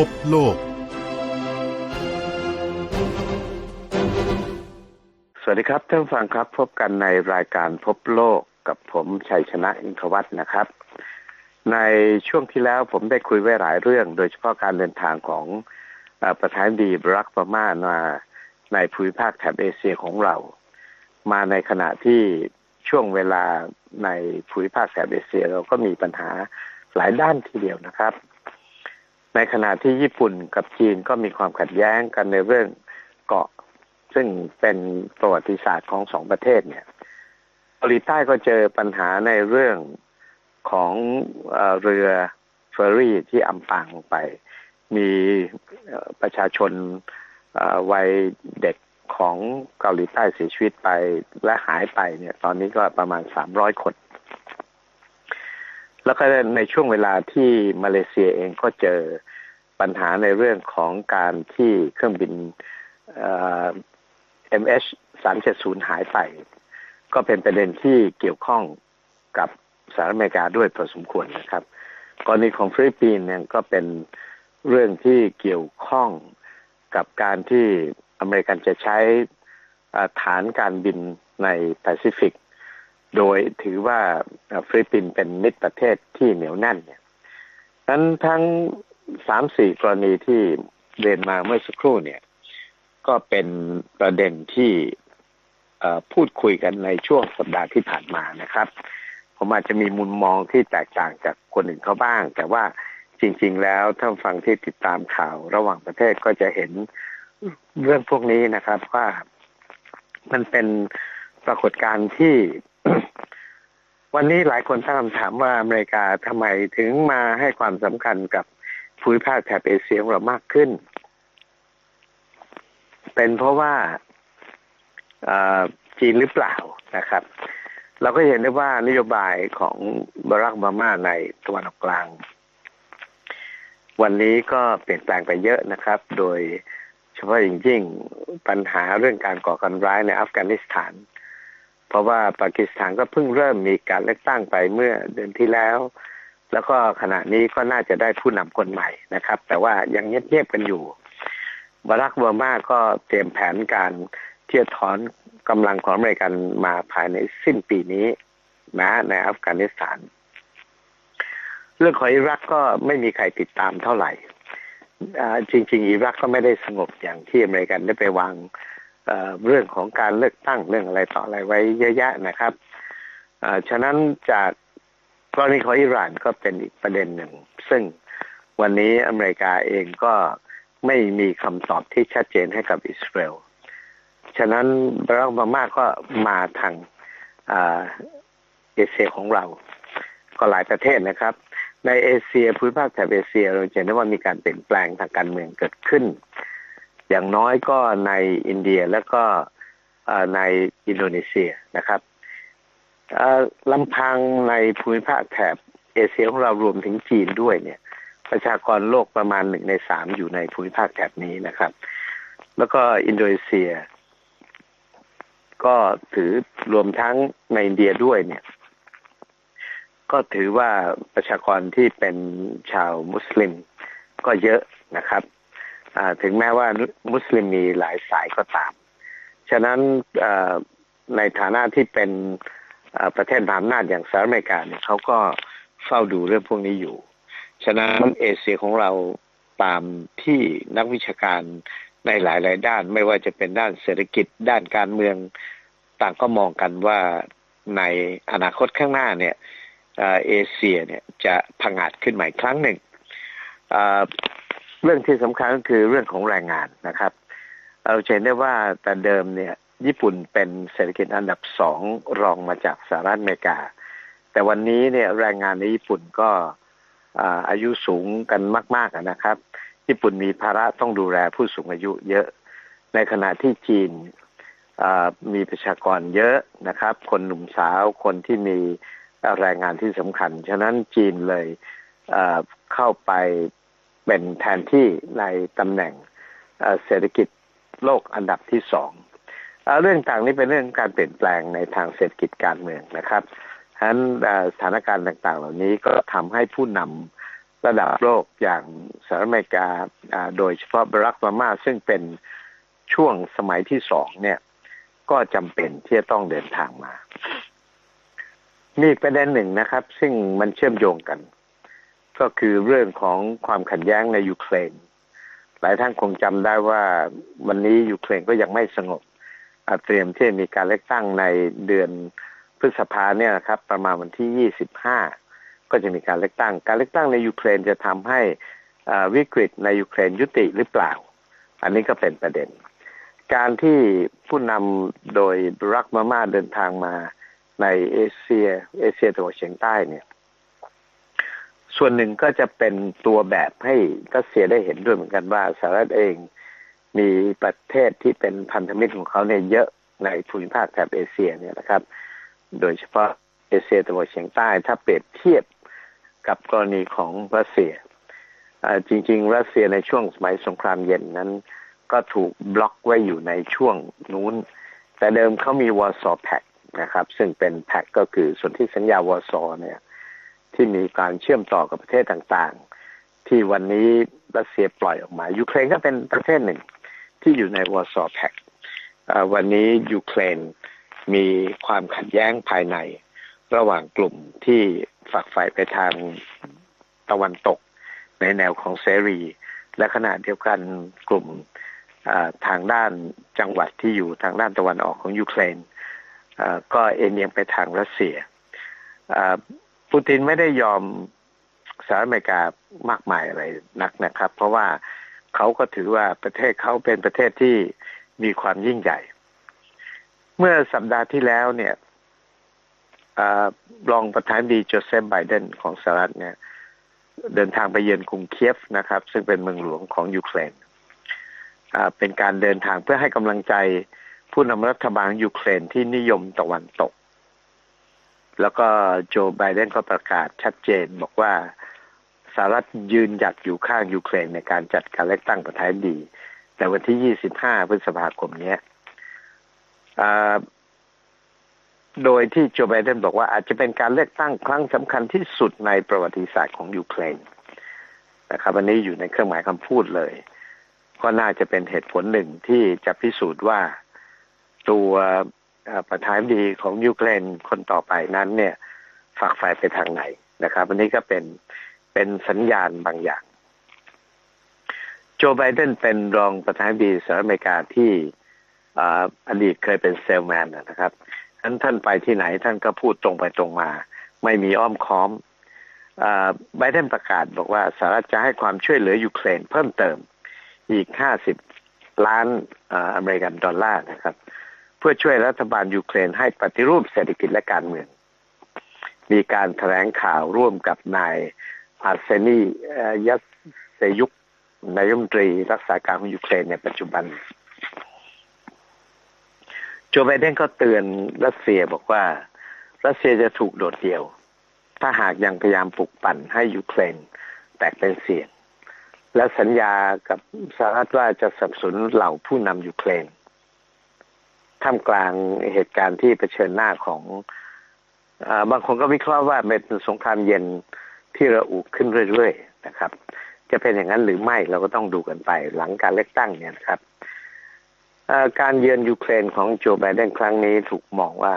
พบโลก สวัสดีครับท่านฟังครับพบกันในรายการพบโลกกับผมชัยชนะอินทวัฒน์นะครับ ในช่วงที่แล้วผมได้คุยไว้หลายเรื่อง โดยเฉพาะการเดินทางของอประธานดีบรักโอบามามาในภูมิภาคแถบเอเชียของเรา มาในขณะที่ช่วงเวลาในภูมิภาคแถบเอเชียเราก็มีปัญหาหลายด้านทีเดียวนะครับ ในขณะที่ญี่ปุ่นกับจีนก็มีความขัดแย้งกันในเรื่องเกาะ ซึ่งเป็นประวัติศาสตร์ของสองประเทศเนี่ยเกาหลีใต้ก็เจอปัญหาในเรื่องของเรือเฟอร์รี่ที่อัมปางลงไป มีประชาชนวัยเด็กของเกาหลีใต้เสียชีวิตไปและหายไปเนี่ย ตอนนี้ก็ประมาณสามร้อยคน แล้วก็ในช่วงเวลาที่มาเลเซียเองก็เจอปัญหาในเรื่องของการที่เครื่องบินเอ่อ MH 370หายไป ก็เป็นประเด็นที่เกี่ยวข้องกับสหรัฐอเมริกาด้วยพอสมควรนะครับกรณีของฟิลิปปินส์เนี่ยก็เป็นเรื่องที่เกี่ยวข้องกับการที่อเมริกันจะใช้ฐานการบินในแปซิฟิก โดยถือว่าฟิลิปปินส์เป็นมิตรประเทศที่เหนียวแน่นเนี่ยนั้นทั้งสามสี่กรณีที่เรียนมาเมื่อสักครู่เนี่ย ก็เป็นประเด็นที่พูดคุยกันในช่วงสัปดาห์ที่ผ่านมานะครับ ผมอาจจะมีมุมมองที่แตกต่างจากคนอื่นเขาบ้าง แต่ว่าจริง ๆ แล้วถ้าฟังที่ติดตามข่าวระหว่างประเทศก็จะเห็นเรื่องพวกนี้นะครับว่ามันเป็นปรากฏการณ์ที่ วันนี้หลายคนตั้งคำถามว่าอเมริกาทำไมถึงมาให้ความสำคัญกับภูมิภาคแถบเอเชียของเรามากขึ้น เป็นเพราะว่าอ่อจีนหรือเปล่านะครับ เราก็เห็นได้ว่านโยบายของบารักบามาในตะวันออกกลาง วันนี้ก็เปลี่ยนแปลงไปเยอะนะครับ โดยเฉพาะอย่างยิ่งปัญหาเรื่องการก่อการร้ายในอัฟกานิสถาน เพราะว่าปากีสถานก็เพิ่งเริ่มมีการเลือกตั้งไปเมื่อเดือนที่แล้ว แล้วก็ขณะนี้ก็น่าจะได้ผู้นำคนใหม่นะครับ แต่ว่ายังเงียบๆกันอยู่บารักโอบามาก็เตรียมแผนการที่จะถอนกำลังของอเมริกันมาภายในสิ้นปีนี้นะในอัฟกานิสถาน เรื่องของอิรักก็ไม่มีใครติดตามเท่าไหร่จริง ๆ อิรักก็ไม่ได้สงบอย่างที่อเมริกันได้ไปวาง เรื่องของการเลือกตั้งเรื่องอะไรต่ออะไรไว้เยอะแยะนะครับฉะนั้นจากกรณีของอิหร่านก็เป็นอีกประเด็นหนึ่ง ซึ่งวันนี้อเมริกาเองก็ไม่มีคำตอบที่ชัดเจนให้กับอิสราเอลฉะนั้นบารักโอบามาก็มาทางเอเชียของเรา ก็หลายประเทศนะครับ ในเอเชียภูมิภาคแถบเอเชียเราเห็นได้ว่ามีการเปลี่ยนแปลงทางการเมืองเกิดขึ้น อย่างน้อยก็ในอินเดียแล้วก็ในอินโดนีเซียนะครับลำพังในภูมิภาคแถบเอเชียของเรารวมถึงจีนด้วยเนี่ย ประชากรโลกประมาณหนึ่งในสามอยู่ในภูมิภาคแถบนี้นะครับ แล้วก็อินโดนีเซีย ก็ถือรวมทั้งในอินเดียด้วยเนี่ย ก็ถือว่าประชากรที่เป็นชาวมุสลิมก็เยอะนะครับ ถึงแม้ว่ามุสลิมมีหลายสายก็ตาม ฉะนั้นอ่าในฐานะที่เป็นอ่าประเทศมหาอำนาจอย่างสหรัฐอเมริกาเนี่ยเขาก็เฝ้าดูเรื่องพวกนี้อยู่ ฉะนั้นเอเชียของเราตามที่นักวิชาการในหลาย ๆ ด้านไม่ว่าจะเป็นด้านเศรษฐกิจด้านการเมืองต่างก็มองกันว่าในอนาคตข้างหน้าเนี่ยเอ่อเอเชียเนี่ยจะพังอาจขึ้นใหม่ครั้งหนึ่ง เรื่องที่สำคัญก็คือเรื่องของแรงงานนะครับเราเห็นได้ว่าแต่เดิมเนี่ยญี่ปุ่นเป็นเศรษฐกิจอันดับสองรองมาจากสหรัฐอเมริกา แต่วันนี้เนี่ยแรงงานในญี่ปุ่นก็อายุสูงกันมาก ๆนะครับ ญี่ปุ่นมีภาระต้องดูแลผู้สูงอายุเยอะ ในขณะที่จีนมีประชากรเยอะนะครับ คนหนุ่มสาวคนที่มีแรงงานที่สำคัญ ฉะนั้นจีนเลยเเข้าไป เป็นแทนที่ในตำแหน่งเศรษฐกิจโลกอันดับที่สองเรื่องต่างนี้เป็นเรื่องการเปลี่ยนแปลงในทางเศรษฐกิจการเมืองนะครับฉะนั้นสถานการณ์ต่างๆ เหล่านี้ก็ทำให้ผู้นำระดับโลกอย่างสหรัฐอเมริกาโดยเฉพาะบรักมามาซึ่งเป็นช่วงสมัยที่สองเนี่ย ก็จำเป็นที่จะต้องเดินทางมา มีประเด็นหนึ่งนะครับ ซึ่งมันเชื่อมโยงกัน ก็คือเรื่องของความขัดแย้งในยูเครนหลายท่านคงจำได้ว่าวันนี้ยูเครนก็ยังไม่สงบเตรียมที่มีการเลือกตั้งในเดือนพฤษภาเนี่ยนะครับ ประมาณวันที่ 25 ก็จะมีการเลือกตั้ง การเลือกตั้งในยูเครนจะทำให้วิกฤตในยูเครนยุติหรือเปล่า อันนี้ก็เป็นประเด็น การที่ผู้นำโดยรักมาม่าเดินทางมาในเอเชียเอเชียตะวันออกเฉียงใต้เนี่ย ส่วนหนึ่งก็จะเป็นตัวแบบให้รัสเซียได้เห็นด้วยเหมือนกันว่าสหรัฐเองมีประเทศที่เป็นพันธมิตรของเขาเนี่ยเยอะในภูมิภาคแถบเอเชียเนี่ยนะครับ โดยเฉพาะเอเชียตะวันออกเฉียงใต้ถ้าเปรียบเทียบกับกรณีของรัสเซียจริง ๆ รัสเซียในช่วงสมัยสงครามเย็นนั้น ก็ถูกบล็อกไว้อยู่ในช่วงนู้น แต่เดิมเขามีวอร์ซอแพ็กนะครับ ซึ่งเป็นแพ็กก็คือส่วนที่สัญญาวอร์ซอเนี่ย ที่มีการเชื่อมต่อกับประเทศต่างๆ ที่วันนี้รัสเซียปล่อยออกมายูเครนก็เป็นประเทศหนึ่งที่อยู่ในวอร์ซอแพ็กวันนี้ยูเครนมีความขัดแย้งภายใน ระหว่างกลุ่มที่ฝักใฝ่ไปทางตะวันตก ในแนวของเสรี และขณะเดียวกันกลุ่มทางด้านจังหวัดที่อยู่ทางด้านตะวันออกของยูเครนก็เอ็นเอียงไปทางรัสเซีย ปูตินไม่ได้ยอมสหรัฐอเมริกามากมายอะไรนักนะครับ เพราะว่าเขาก็ถือว่าประเทศเขาเป็นประเทศที่มีความยิ่งใหญ่ เมื่อสัปดาห์ที่แล้วเนี่ยรองประธานดีโจเซฟไบเดนของสหรัฐเนี่ย เดินทางไปเยือนกรุงเคียฟนะครับ ซึ่งเป็นเมืองหลวงของยูเครนเป็นการเดินทางเพื่อให้กำลังใจผู้นำรัฐบาลยูเครนที่นิยมตะวันตก แล้วก็โจไบเดนก็ประกาศชัดเจนบอกว่าสหรัฐยืนหยัดอยู่ข้างยูเครนในการจัดการเลือกตั้งประธานาธิบดี แต่วันที่ 25 พฤษภาคมนี้โดยที่โจไบเดนบอกว่าอาจจะเป็นการเลือกตั้งครั้งสำคัญที่สุดในประวัติศาสตร์ของยูเครนนะครับอันนี้อยู่ในเครื่องหมายคำพูดเลย ก็น่าจะเป็นเหตุผลหนึ่งที่จะพิสูจน์ว่าตัว ประธานดีของยูเครนคนต่อไปนั้นเนี่ยฝากฝ่ายไปทางไหนนะครับอันนี้ก็เป็นเป็นสัญญาณบางอย่าง โจไบเดนเป็นรองประธานาธิบดีสหรัฐอเมริกาที่อดีตเคยเป็นเซลแมนนะครับท่านท่านไปที่ไหนท่านก็พูดตรงไปตรงมา ไม่มีอ้อมค้อมไบเดนประกาศบอกว่าสหรัฐจะให้ความช่วยเหลือยูเครนเพิ่มเติมอีก 50 ล้านอเมริกันดอลลาร์นะครับ พื่อช่วยรัฐบาลยูเครนให้ปฏิรูปเศรษฐกิจและการเมือง มีการแถลงข่าวร่วมกับนายอาร์เซนียัสเซยุกนายมนตรีรักษาการของยูเครนในปัจจุบัน โจไบเดนก็เตือนรัสเซียบอกว่า รัสเซียจะถูกโดดเดี่ยว ถ้าหากยังพยายามปลุกปั่นให้ยูเครนแตกเป็นเสียง และสัญญากับสหรัฐว่าจะสนับสนุนเหล่าผู้นำยูเครน ท่ามกลางเหตุการณ์ที่เผชิญหน้าของอบางคนก็วิเคราะห์ว่าเป็นสงครามเย็นที่ระอุขึ้นเรื่อยๆนะครับ จะเป็นอย่างนั้นหรือไม่เราก็ต้องดูกันไปหลังการเลือกตั้งเนี่ยนะครับการเยือนยูเครนของโจไบเดนครั้งนี้ถูกมองว่า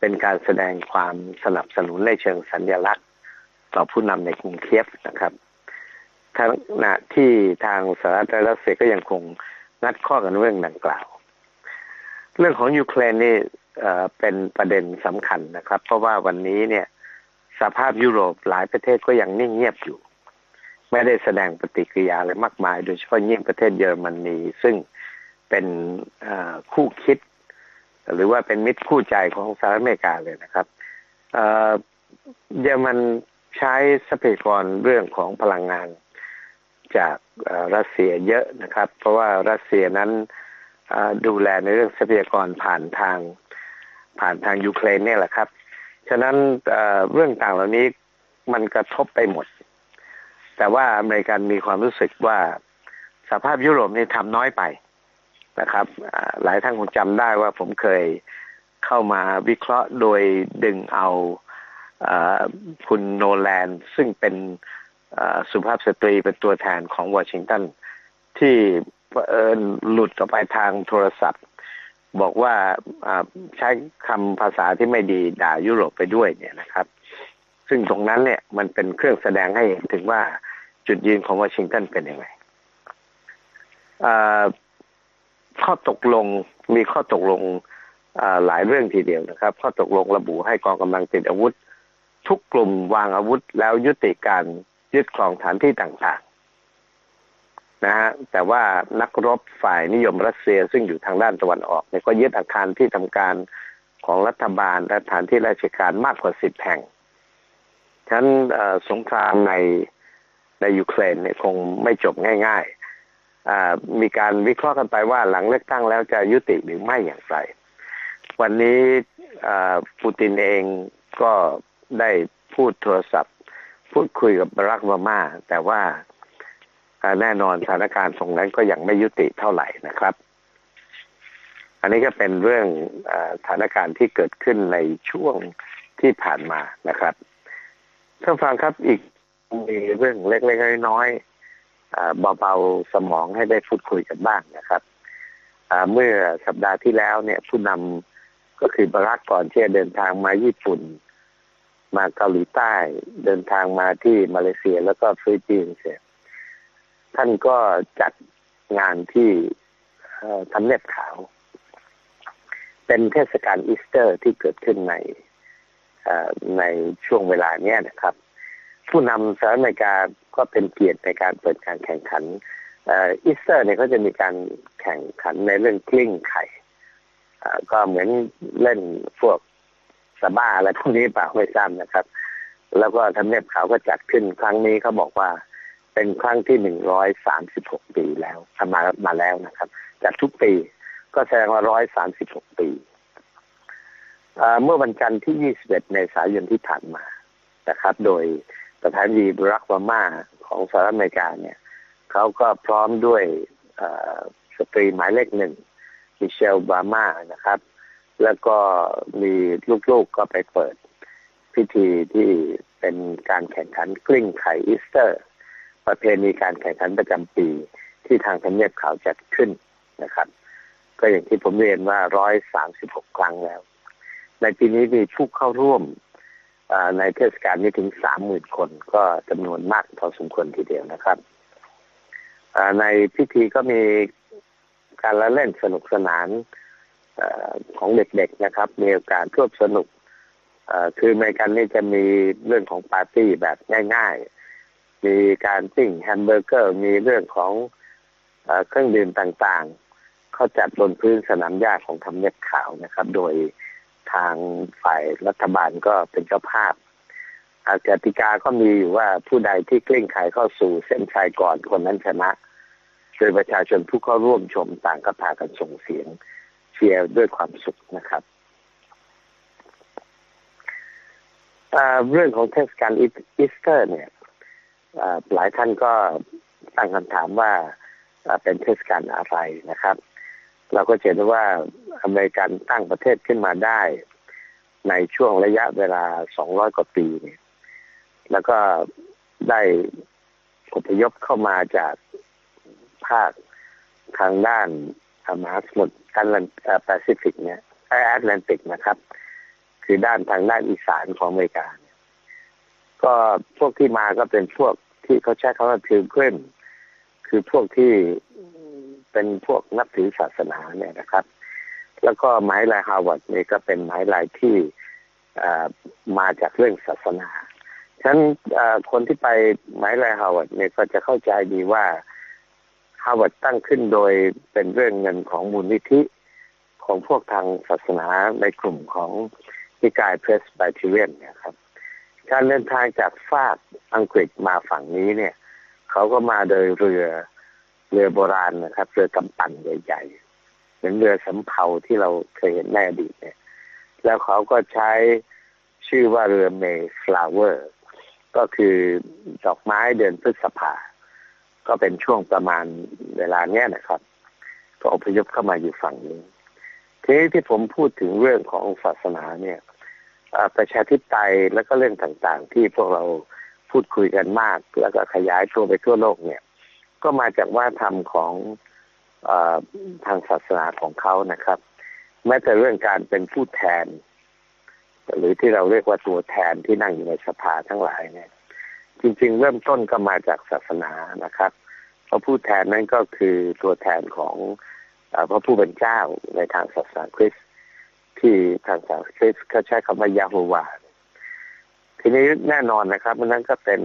เป็นการแสดงความสนับสนุนในเชิงสัญญลักษณ์ ต่อผู้นำในกรุงเคียฟนะครับขณะที่ทางสหรัฐและรัสเซียก็ยังคงนัดข้อกันเรื่องดังกล่าว เรื่องของยูเครนนี่เป็นประเด็นสำคัญนะครับ เพราะว่าวันนี้เนี่ยสภาพยุโรปหลายประเทศก็ยังนิ่งเงียบอยู่ ไม่ได้แสดงปฏิกิริยาอะไรมากมาย โดยเฉพาะยิ่งประเทศเยอรมนีซึ่งเป็นคู่คิด หรือว่าเป็นมิตรคู่ใจของสหรัฐอเมริกาเลยนะครับเยอรมันใช้ทรัพยากรเรื่องของพลังงานจากรัสเซียเยอะนะครับ เพราะว่ารัสเซียนั้น ดูแลในเรื่องทรัพยากรผ่านทางผ่านทางยูเครนเนี่ยแหละครับ ฉะนั้นเรื่องต่างเหล่านี้มันกระทบไปหมด แต่ว่าอเมริกันมีความรู้สึกว่าสภาพยุโรปนี่ทำน้อยไปนะครับ หลายท่านคงจำได้ว่าผมเคยเข้ามาวิเคราะห์โดยดึงเอาคุณโนแลนซึ่งเป็นสุภาพสตรีเป็นตัวแทนของวอชิงตันที่ เอิญหลุดออกไปทางโทรศัพท์ บอกว่าใช้คำภาษาที่ไม่ดีด่ายุโรปไปด้วยเนี่ยนะครับ ซึ่งตรงนั้นเนี่ยมันเป็นเครื่องแสดงให้เห็นถึงว่าจุดยืนของวอชิงตันเป็นยังไงข้อตกลงมีข้อตกลงหลายเรื่องทีเดียวนะครับ ข้อตกลงระบุให้กองกำลังติดอาวุธ ทุกกลุ่มวางอาวุธแล้วยุติการยึดครองฐานที่ต่าง นะฮะแต่ว่านักรบฝ่ายนิยมรัสเซียซึ่งอยู่ทางด้านตะวันออกเนี่ยก็ยึดอาคารที่ทำการของรัฐบาลและฐานที่ราชการมากกว่าสิบแห่งฉะนั้นสงครามในในยูเครนเนี่ยคงไม่จบง่ายๆ มีการวิเคราะห์กันไปว่าหลังเลือกตั้งแล้วจะยุติหรือไม่อย่างไร วันนี้ปูตินเองก็ได้พูดโทรศัพท์ พูดคุยกับบารักโอบามา แต่ว่า แน่นอนสถานการณ์ตรงนั้นก็ยังไม่ยุติเท่าไหร่นะครับ อันนี้ก็เป็นเรื่องสถานการณ์ที่เกิดขึ้นในช่วงที่ผ่านมานะครับท่านฟังครับอีกมีเรื่องเล็กๆน้อยๆอ่าเบาๆสมองให้ได้พูดคุยกันบ้างนะครับเมื่อสัปดาห์ที่แล้วเนี่ยผู้นำก็คือบารักก่อนที่จะเดินทางมาญี่ปุ่น มาเกาหลีใต้ เดินทางมาที่มาเลเซียแล้วก็ฟิลิปปินส์เสร็จ ท่านก็จัดงานที่ทำเนียบขาว เป็นเทศกาลอีสเตอร์ที่เกิดขึ้นในในช่วงเวลาเนี้ยนะครับ ผู้นำสหรัฐอเมริกาก็เป็นเกียรติในการเปิดการแข่งขันอีสเตอร์เนี่ยก็จะมีการแข่งขันในเรื่องกลิ้งไข่ก็เหมือนเล่นพวกสบ้าอะไรพวกนี้เปล่าไม่ทราบนะครับ แล้วก็ทำเนียบขาวก็จัดขึ้นครั้งนี้เขาบอกว่า เป็นครั้งที่หนึ่งร้อยสามสิบหกปีแล้วมามาแล้วนะครับจัดทุกปีก็แสดงว่าร้อยสามสิบหกปีเมื่อวันจันทร์ที่ยี่สิบเอ็ดเมษายนที่ผ่านมานะครับ โดยประธานดีบรักโอบามาของสหรัฐอเมริกาเนี่ยเขาก็พร้อมด้วยสตรีหมายเลขหนึ่งมิเชลบามานะครับ แล้วก็มีลูกๆก็ไปเปิดพิธีที่เป็นการแข่งขันกลิ้งไข่อีสเตอร์ ประเพณีการแข่งขันประจำปีที่ทางทำเนียบขาวจัดขึ้นนะครับ ก็อย่างที่ผมเรียนว่าร้อยสามสิบหกครั้งแล้ว ในปีนี้มีผู้เข้าร่วมในเทศกาลนี้ถึงสามหมื่นคนก็จำนวนมากพอสมควรทีเดียวนะครับในพิธีก็มีการละเล่นสนุกสนานอของเด็กๆนะครับ มีโอกาสร่วมสนุกคือในกันนี่จะมีเรื่องของปาร์ตี้แบบง่าย มีการปิ้งแฮมเบอร์เกอร์ มีเรื่องของเครื่องดื่มต่างๆ เขาจัดบนพื้นสนามหญ้าของทำเนียบขาวนะครับ โดยทางฝ่ายรัฐบาลก็เป็นเจ้าภาพอากติกาก็มีอยู่ว่าผู้ใดที่กลิ้งไข่เข้าสู่เส้นชัยก่อนคนนั้นชนะโดยประชาชนผู้เข้าร่วมชมต่างก็พากันส่งเสียงเชียร์ด้วยความสุขนะครับเรื่องของเทศกาลอีสเตอร์เนี่ย หลายท่านก็ตั้งคำถามว่าเป็นเทศกาลอะไรนะครับ เราก็เห็นว่าอเมริกันตั้งประเทศขึ้นมาได้ ในช่วงระยะเวลา 200 กว่าปีเนี่ยแล้วก็ได้อพยพเข้ามาจากภาคทางด้านมหาสมุทรแอตแลนแปซิฟิกเนี่ยแอตแลนติกนะครับ คือด้านทางด้านอีสานของอเมริกาเก็พวกที่มาก็เป็นพวกที่เขาใช้คำว่าพิลกรมคือพวกที่เป็นพวกนับถือศาสนาเนี่ยนะครับ แล้วก็หมายลายฮาวาดนี่ก็เป็นหมายลายที่มาจากเรื่องศาสนาฉะนั้นคนที่ไปหมายลายฮาวาดเนี่ยก็จะเข้าใจดีว่าฮาวาดตั้งขึ้นโดยเป็นเรื่องเงินของมูลนิธิของพวกทางศาสนาในกลุ่มของนิกายเพรสไบเทเรียนเนี่ยครับ การเดินทางจากฟากอังกฤษมาฝั่งนี้เนี่ยเขาก็มาโดยเรือเรือโบราณนะครับ เรือกำปั่นใหญ่ๆเหมือนเรือสำเภาที่เราเคยเห็นในอดีตเนี่ย แล้วเขาก็ใช้ชื่อว่าเรือเมย์ฟลาเวอร์ก็คือดอกไม้เดือนพฤษภา ก็เป็นช่วงประมาณเวลาเนี้ยนะครับ ก็อพยพเข้ามาอยู่ฝั่งนี้ทีนี้ที่ผมพูดถึงเรื่องของศาสนาเนี่ย ประชาธิปไตยแล้วก็เรื่องต่างๆ ที่พวกเราพูดคุยกันมาก แล้วก็ขยายตัวไปทั่วโลกเนี่ย ก็มาจากว่าธรรมของอทางศาสนาของเขานะครับ แม้แต่เรื่องการเป็นผู้แทน หรือที่เราเรียกว่าตัวแทนที่นั่งอยู่ในสภาทั้งหลายเนี่ย จริง ๆ เริ่มต้นก็มาจากศาสนานะครับเพราะผู้แทนนั้นก็คือตัวแทนของพระผู้เป็นเจ้าในทางศาสนาคริสต์ ที่ทางศาสาคริสต์เขาใช้คำว่ายาโฮวา ทีนี้แน่นอนนะครับมันนั้นก็เป็น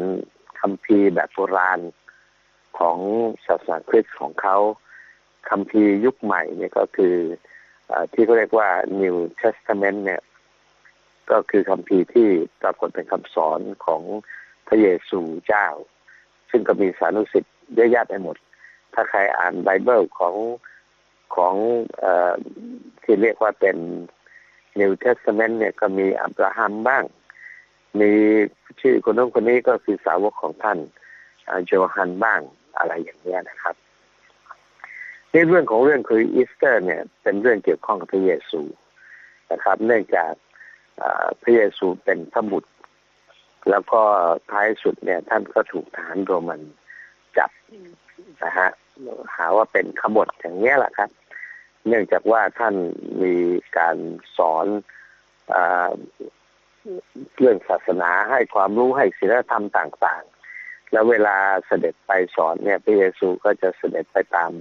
คำพีแบบโบราณของศาสนาคริสต์ของเขาคำพียุคใหม่เนี่ยก็คืออที่เขาเรียกว่า New Testament เนี่ย ก็คือคำพีที่ปรากฏเป็นคำสอนของพระเยซูเจ้า ซึ่งก็มีสานุสิทธิ์เยอะแยะไปหมด ถ้าใครอ่านไบเบิลของของอที่เรียกว่าเป็น New Testament เนี่ยก็มีอับราฮัมบ้าง มีชื่อคนนู้นคนนี้ก็คือสาวกของท่านโจฮันบ้างอะไรอย่างนี้ยนะครับในเรื่องของเรื่องคืออีสเตอร์ เนี่ย เป็นเรื่องเกี่ยวข้องกับพระเยซูนะครับ เนื่องจากพระเยซูเป็นพระบุตร แล้วก็ท้ายสุดเนี่ย ท่านก็ถูกทหารโรมันจับนะฮะหาว่าเป็นขบฏอย่างนี้ยแหละครับ เนื่องจากว่าท่านมีการสอนอเรื่องศาสนาให้ความรู้ให้ศีลธรรมต่าง ๆ แล้วเวลาเสด็จไปสอนเนี่ยพระเยซูก็จะเสด็จไปตาม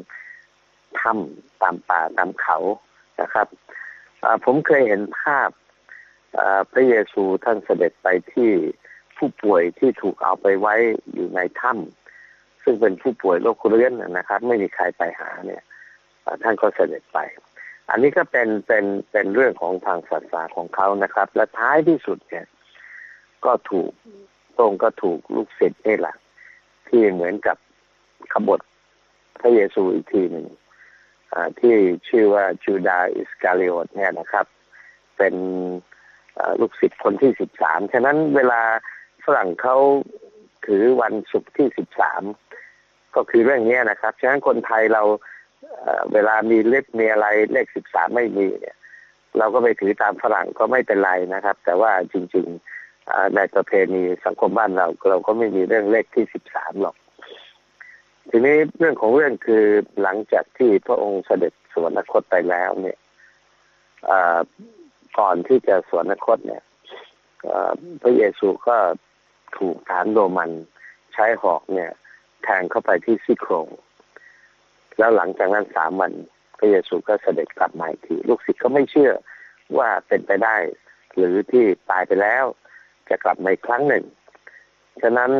ถ้ำตามป่าตามเขานะครับผมเคยเห็นภาพพระเยซูท่านเสด็จไปที่ผู้ป่วยที่ถูกเอาไปไว้อยู่ในถ้ำซึ่งเป็นผู้ป่วยโรคเรื้อนนะครับ ไม่มีใครไปหาเนี่ย ท่านก็เสด็จไป อันนี้ก็เป็นเป็นเป็นเรื่องของทางศาสนาของเขานะครับ และท้ายที่สุดเนี่ย ก็ถูกตรงก็ถูกลูกศิษย์นี่แหละที่เหมือนกับขบฏพระเยซูอีกทีหนึ่งที่ชื่อว่าจูดาอิสกาลิโอตเนี่ยนะครับ เป็นลูกศิษย์คนที่สิบสามฉะนั้นเวลาฝรั่งเขาถือวันศุกร์ที่สิบสามก็คือเรื่องนี้นะครับ ฉะนั้นคนไทยเรา เวลามีเลขมีอะไรเลขสิบสามไม่มีเนี่ย เราก็ไปถือตามฝรั่งก็ไม่เป็นไรนะครับ แต่ว่าจริง ๆ ในประเพณีสังคมบ้านเรา เราก็ไม่มีเรื่องเลขที่สิบสามหรอก ทีนี้เรื่องของเรื่องคือหลังจากที่พระองค์เสด็จสวรรคตไปแล้วเนี่ยก่อนที่จะสวรรคตเนี่ยพระเยซูก็ถูกฐานโรมันใช้หอกเนี่ย แทงเข้าไปที่ซี่โครง แล้วหลังจากนั้นสามวันพระเยซูก็เสด็จกลับมาอีกทีลูกศิษย์ก็ไม่เชื่อว่าเป็นไปได้ หรือที่ตายไปแล้ว จะกลับมาอีกครั้งหนึ่ง ฉะนั้น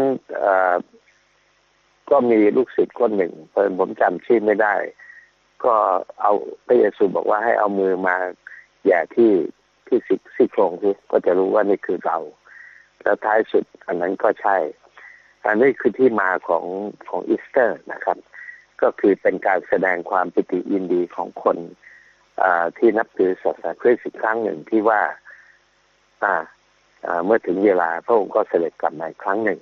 ก็มีลูกศิษย์คนหนึ่งเพิ่นผมจำชื่อไม่ได้ ก็เอาพระเยซูบอกว่าให้เอามือมาแย่ที่ที่สิซี่โครงที่ก็จะรู้ว่านี่คือเรา แล้วท้ายสุดอันนั้นก็ใช่ อันนี้คือที่มาของของอีสเตอร์นะครับ ก็คือเป็นการแสดงความปิติยินดีของคนที่นับถือศาสนาคริสต์อีกครั้งหนึ่งที่ว่าเมื่อถึงเวลาพระองค์ก็เสด็จกลับมาอีกครั้งหนึ่ง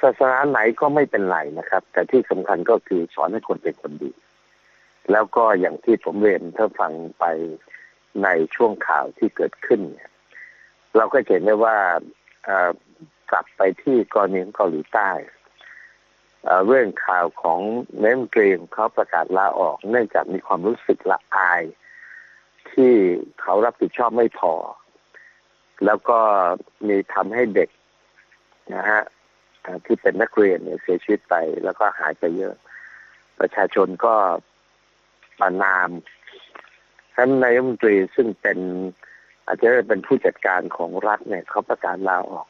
ศาสนาไหนก็ไม่เป็นไรนะครับ แต่ที่สำคัญก็คือสอนให้คนเป็นคนดี แล้วก็อย่างที่ผมเรียนถ้าฟังไปในช่วงข่าวที่เกิดขึ้นเนี่ยเราก็เห็นได้ว่ากลับไปที่กรณีของเกาหลีใต้ เรื่องข่าวของเนมเกรมเขาประกาศลาออก เนื่องจากมีความรู้สึกละอาย ที่เขารับผิดชอบไม่พอ แล้วก็มีทำให้เด็กนะฮะที่เป็นนักเรียนเนี่ยเสียชีวิตไป แล้วก็หายไปเยอะ ประชาชนก็ประนามท่านนายมนตรีซึ่งเป็นอาจจะเป็นผู้จัดการของรัฐเนี่ยเขาประกาศลาออก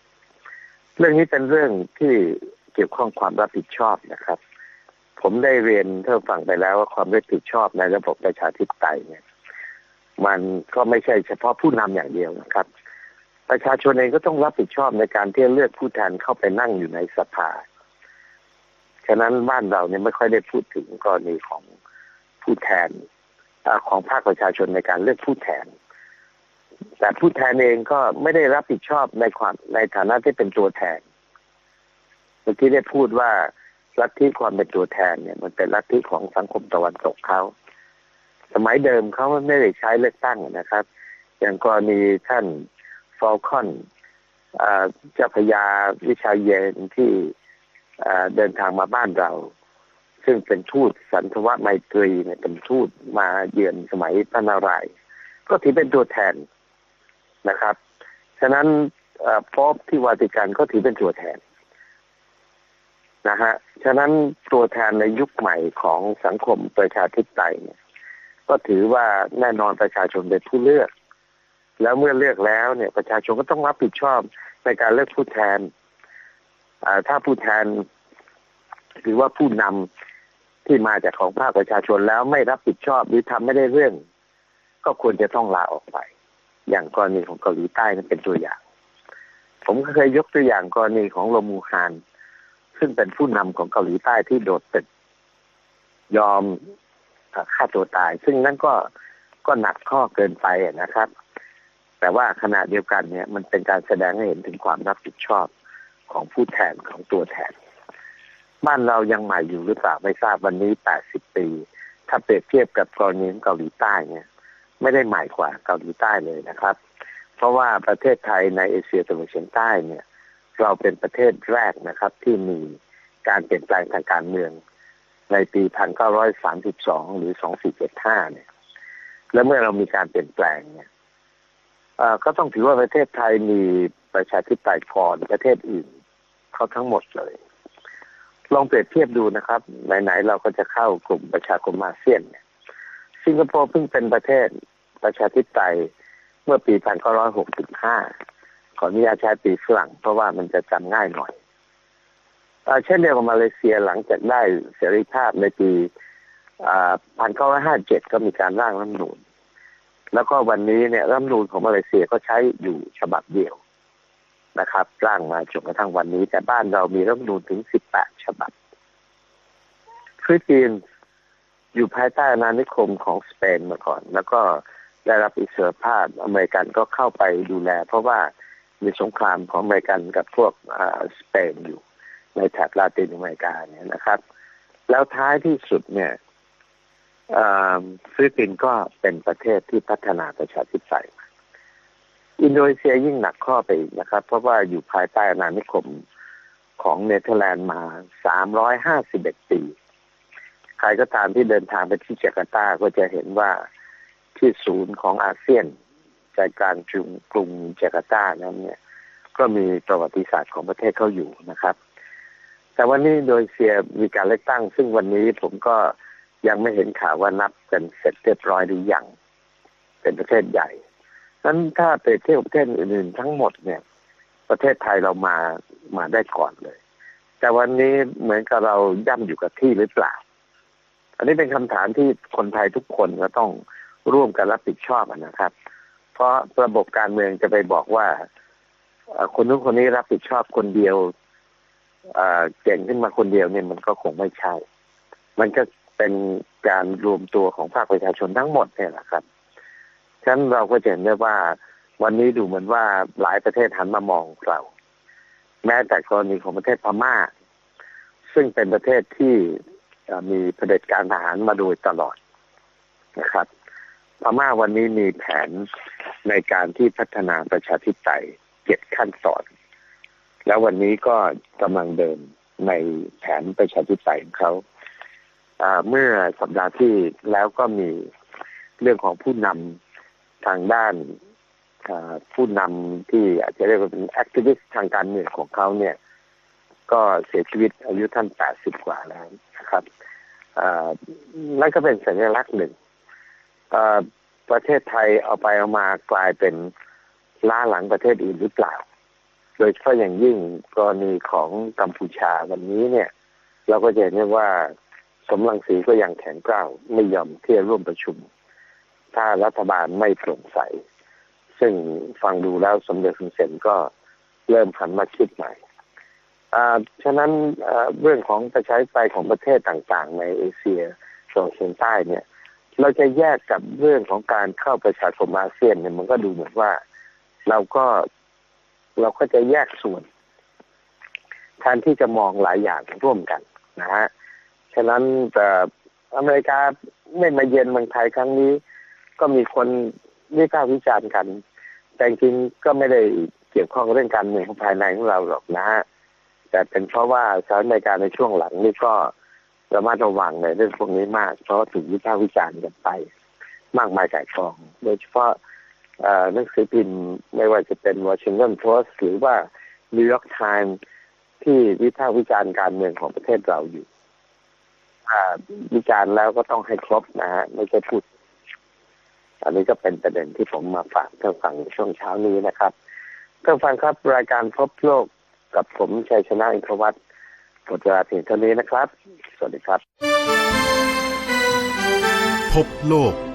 เรื่องนี้เป็นเรื่องที่ กี่ยวข้องความรับผิดชอบนะครับ ผมได้เรียนเท่าฟังไปแล้วว่าความรับผิดชอบในระบบประชาธิปไตยเนี่ยมันก็ไม่ใช่เฉพาะผู้นำอย่างเดียวนะครับ ประชาชนเองก็ต้องรับผิดชอบในการที่เลือกผู้แทนเข้าไปนั่งอยู่ในสภา ฉะนั้นบ้านเราเนี่ยไม่ค่อยได้พูดถึงกรณีของผู้แทนของภาคประชาชนในการเลือกผู้แทน แต่ผู้แทนเองก็ไม่ได้รับผิดชอบในความในฐานะที่เป็นตัวแทน มื่อกี้ได้พูดว่าลัทธิความเป็นตัวแทนเนี่ย มันเป็นลัทธิของสังคมตะวันตกเขาสมัยเดิมเขาไม่ได้ใช้เลือกตั้งนะครับ อย่างกรณีท่านฟอลคอนเจ้าพยาวิชาเยนที่เดินทางมาบ้านเรา ซึ่งเป็นทูตสันทวไมตรีเนี่ยเป็นทูตมาเยือนสมัยพระนารายณ์ก็ถือเป็นตัวแทนนะครับ ฉะนั้นเอ่อป๊อปที่วาติกันก็ถือเป็นตัวแทน นะฮะ ฉะนั้นตัวแทนในยุคใหม่ของสังคมประชาธิปไตยเนี่ยก็ถือว่าแน่นอนประชาชนเป็นผู้เลือก แล้วเมื่อเลือกแล้วเนี่ยประชาชนก็ต้องรับผิดชอบในการเลือกผู้แทนถ้าผู้แทน หรือว่าผู้นำที่มาจากของภาคประชาชนแล้วไม่รับผิดชอบหรือทำไม่ได้เรื่อง ก็ควรจะต้องลาออกไป อย่างกรณีของเกาหลีใต้นั้นเป็นตัวอย่าง ผมก็เคยยกตัวอย่างกรณีของโรมูฮาน ซึ่งเป็นผู้นำของเกาหลีใต้ที่โดดตึกยอมฆ่าตัวตาย ซึ่งนั่นก็ก็หนักข้อเกินไปนะครับ แต่ว่าขณะเดียวกันเนี่ย มันเป็นการแสดงให้เห็นถึงความรับผิดชอบของผู้แทนของตัวแทน บ้านเรายังใหม่อยู่หรือเปล่าไม่ทราบวันนี้ 80 ปี ถ้าเปรียบเทียบกับกรณีเกาหลีใต้เนี่ย ไม่ได้ใหม่กว่าเกาหลีใต้เลยนะครับ เพราะว่าประเทศไทยในเอเชียตะวันออกเฉียงใต้เนี่ย เราเป็นประเทศแรกนะครับ ที่มีการเปลี่ยนแปลงทางการเมือง ในปี 1932 หรือ 2475 เนี่ย แล้วเมื่อเรามีการเปลี่ยนแปลงเนี่ยก็ต้องถือว่าประเทศไทยมีประชาธิปไตยก่อนประเทศอื่นเขาทั้งหมดเลย ลองเปรียบเทียบดูนะครับ ไหนๆเราก็จะเข้ากลุ่มประชาคมอาเซียนเนี่ยสิงคโปร์เพิ่งเป็นประเทศประชาธิปไตยเมื่อปี 1965 ขออนุญาตใช้ปีฝรั่งเพราะว่ามันจะจำง่ายหน่อยเช่นเดียวกับมาเลเซียหลังจากได้เสรีภาพในปี 1957 ก็มีการร่างรัฐมนูญแล้วก็วันนี้เนี่ยรัฐมนูญของมาเลเซียก็ใช้อยู่ฉบับเดียวนะครับ ร่างมาจนกระทั่งวันนี้ แต่บ้านเรามีรัฐมนูญถึง 18 ฉบับฟิลิปปินส์อยู่ภายใต้อาณานิคมของสเปนมาก่อน แล้วก็ได้รับอิสรภาพอเมริกันก็เข้าไปดูแล เพราะว่า มีสงครามของอเมริกันกับพวกสเปนอยู่ ในแถบลาตินอเมริกาเนี่ยนะครับ แล้วท้ายที่สุดเนี่ยฟิลิปปินส์ก็เป็นประเทศที่พัฒนาประชาธิปไตยอินโดนีเซียยิ่งหนักข้อไปอีกนะครับ เพราะว่าอยู่ภายใต้อาณานิคมของเนเธอร์แลนด์มา 351 ปี ใครก็ตามที่เดินทางไปที่จาการ์ตาก็จะเห็นว่าที่ศูนย์ของอาเซียน ใจกลางจุงกรุงจาการ์ตานั้นเนี่ยก็มีประวัติศาสตร์ของประเทศเขาอยู่นะครับ แต่วันนี้โดยเซียมีการเลือกตั้ง ซึ่งวันนี้ผมก็ยังไม่เห็นข่าวว่านับกันเสร็จเรียบร้อยหรือยังเป็นประเทศใหญ่นั้นถ้าไปเที่ยวประเทศอื่นๆทั้งหมดเนี่ย ประเทศไทยเรามามาได้ก่อนเลย แต่วันนี้เหมือนกับเราย่ำอยู่กับที่หรือเปล่า อันนี้เป็นคำถามที่คนไทยทุกคนก็ต้องร่วมกันรับผิดชอบนะครับ ราะระบบการเมืองจะไปบอกว่าคนนู้นคนนี้รับผิดชอบคนเดียวเก่งขึ้นมาคนเดียวเนี่ยมันก็คงไม่ใช่ มันก็เป็นการรวมตัวของภาคประชาชนทั้งหมดเนี่ยแหละครับฉะนั้นเราก็เห็นได้ว่า วันนี้ดูเหมือนว่าหลายประเทศหันมามองเรา แม้แต่กรณีของประเทศพม่า ซึ่งเป็นประเทศที่มีเผด็จการทหารมาโดยตลอดนะครับพม่าวันนี้มีแผน ในการที่พัฒนาประชาธิปไตยเจ็ดขั้นตอน แล้ววันนี้ก็กำลังเดินในแผนประชาธิปไตยของเขาเมื่อสัปดาห์ที่แล้วก็มีเรื่องของผู้นำทางด้านผู้นำที่อาจจะเรียกว่าเป็นแอคทิวิสต์ทางการเมืองของเขาเนี่ย ก็เสียชีวิตอายุท่านแปดสิบกว่าแล้วนะครับนั่นก็เป็นสัญลักษณ์หนึ่ง ประเทศไทยเอาไปเอามากลายเป็นล้าหลังประเทศอื่นหรือเปล่า โดยเฉพาะอย่างยิ่งกรณีของกัมพูชาวันนี้เนี่ย เราก็จะเห็นว่าสมรังสีก็ยังแข็งกร้าวไม่ยอมที่จะร่วมประชุม ถ้ารัฐบาลไม่โปร่งใส ซึ่งฟังดูแล้วสมเด็จพระเซนก็เริ่มหันมาคิดใหม่ฉะนั้นเรื่องของประชาธิปไตยของประเทศต่างๆ ในเอเชียตะวันออกเฉียงใต้เนี่ย เราจะแยกกับเรื่องของการเข้าประชาคมอาเซียนเนี่ยมันก็ดูเหมือนว่าเราก็เราก็จะแยกส่วนแทนที่จะมองหลายอย่างร่วมกันนะฮะ ฉะนั้นแต่อเมริกาไม่มาเยือนเมืองไทยครั้งนี้ ก็มีคนวิพากษ์วิจารณ์กัน แต่จริงก็ไม่ได้เกี่ยวข้องเรื่องการเมืองภายในของเราหรอกนะฮะ แต่เป็นเพราะว่าสถานการณ์ในช่วงหลังนี่ก็ ระมัดระวังในเรื่องพวกนี้มาก เพราะถูกวิพากษ์วิจารณ์กันไป มากมายก่ายกอง โดยเฉพาะหนังสือพิมพ์ไม่ว่าจะเป็น Washington Post หรือว่า New York Times ที่วิพากษ์วิจารณ์การเมืองของประเทศเราอยู่วิจารณ์แล้วก็ต้องให้ครบนะฮะไม่ใช่พูด อันนี้ก็เป็นประเด็นที่ผมมาฝากท่านฟังช่วงเช้านี้นะครับท่านฟังครับรายการพบโลกกับผมชัยชนะอินทรวัตร หมดเวลาเพียงเท่านี้นะครับ สวัสดีครับ พบโลก